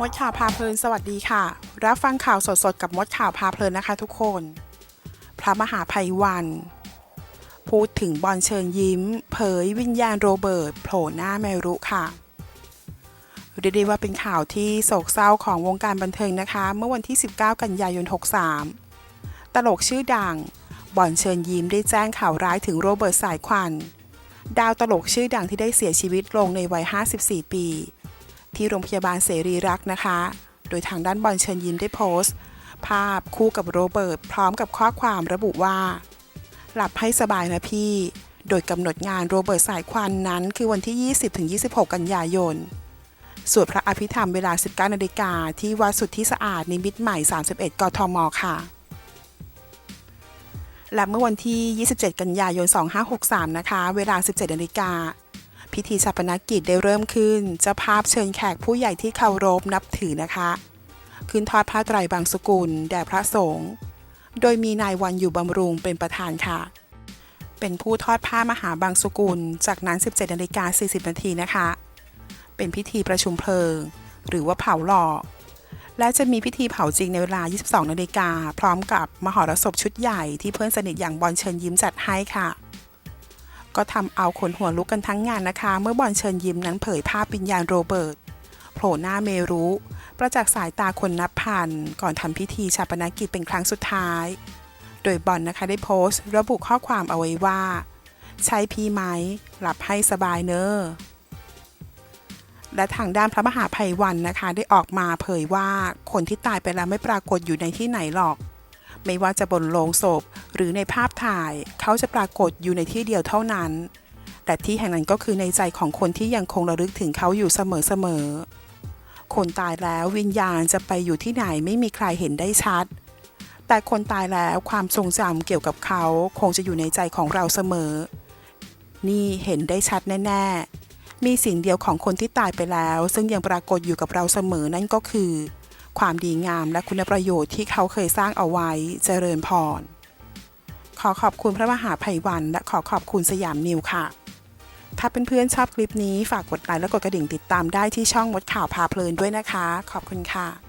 มดข่าวพาเพลินสวัสดีค่ะ รับฟังข่าวสดๆ กับมดข่าวพาเพลินนะคะทุกคน พระมหาภัยวัน พูดถึงบอลเชิญยิ้ม เผยวิญญาณโรเบิร์ตโผล่หน้าเมรุค่ะเรียกได้ว่าเป็นข่าวที่โศกเศร้าของวงการบันเทิงนะคะ เมื่อวันที่ 19 กันยายน 63 ตลกชื่อดัง บอลเชิญยิ้มได้แจ้งข่าวร้ายถึงโรเบิร์ตสายควัน ดาวตลกชื่อดังที่ได้เสียชีวิตลงในวัย 54 ปี ที่โรงพยาบาลเสรีรักษ์นะคะ โดยทางด้านบอลเชิญยิ้มได้โพสต์ ภาพคู่กับโรเบิร์ตพร้อมกับข้อความระบุว่า หลับให้สบายนะพี่ โดยกำหนดงานโรเบิร์ตสายควันนั้นคือวันที่ 20-26 กันยายนสวดพระอภิธรรมเวลา 19นาฬิกาที่วัดสุทธิสะอาดนิมิตรใหม่ 31 กทม ค่ะ และเมื่อวันที่ 27 กันยายน 2563 นะคะ เวลา 17นาฬิกา พิธีชาปนกิจได้เริ่มขึ้นเจ้าภาพเชิญแขกผู้ใหญ่ที่เคารพนับถือนะคะ ขึ้นทอดผ้าไตรบางสกุล แด่พระสงฆ์โดยมีนายวันอยู่บำรุงเป็นประธานค่ะ เป็นผู้ทอดผ้ามหาบางสกุล จากนั้น 17นาฬิกา40นาทีนะคะ เป็นพิธีประชุมเพลิง หรือว่าเผาหล่อและจะมีพิธีเผาจริงในเวลา 22นาฬิกาพร้อมกับมหรสพชุดใหญ่ที่เพื่อนสนิทอย่างบอลเชิญยิ้มจัดให้ค่ะ ก็ทำเอาขนหัวลุกกันทั้งงานนะคะ เมื่อบอลเชิญยิ้มนั้นเผยภาพวิญญาณโรเบิร์ตโผล่หน้าเมรุ ประจักษ์สายตาคนนับพัน ก่อนทำพิธีชาปนกิจเป็นครั้งสุดท้าย โดยบอลนะคะได้โพสต์ ระบุข้อความเอาไว้ว่า ใช่พี่ไหม หลับให้สบายเนอะและทางด้านพระมหาภัยวันนะคะ ได้ออกมาเผยว่าคนที่ตายไปแล้วไม่ปรากฏอยู่ในที่ไหนหรอก ไม่ว่าจะบนโลงศพ หรือในภาพถ่าย เขาจะปรากฏอยู่ในที่เดียวเท่านั้น แต่ที่แห่งนั้นก็คือในใจของคนที่ยังคงระลึกถึงเขาอยู่เสมอๆ คนตายแล้ววิญญาณจะไปอยู่ที่ไหนไม่มีใครเห็นได้ชัด แต่คนตายแล้วความทรงจำเกี่ยวกับเขาคงจะอยู่ในใจของเราเสมอ นี่เห็นได้ชัดแน่ๆ มีสิ่งเดียวของคนที่ตายไปแล้ว ซึ่งยังปรากฏอยู่กับเราเสมอนั่นก็คือ ความดีงามและคุณประโยชน์ที่เขาเคยสร้างเอาไว้เจริญพร ขอขอบคุณพระมหาภัยวัน และขอขอบคุณสยามนิวค่ะ ถ้าเพื่อนๆชอบคลิปนี้ฝากกดไลค์และกดกระดิ่งติดตามได้ที่ช่องมดข่าวพาเพลินด้วยนะคะ ขอบคุณค่ะ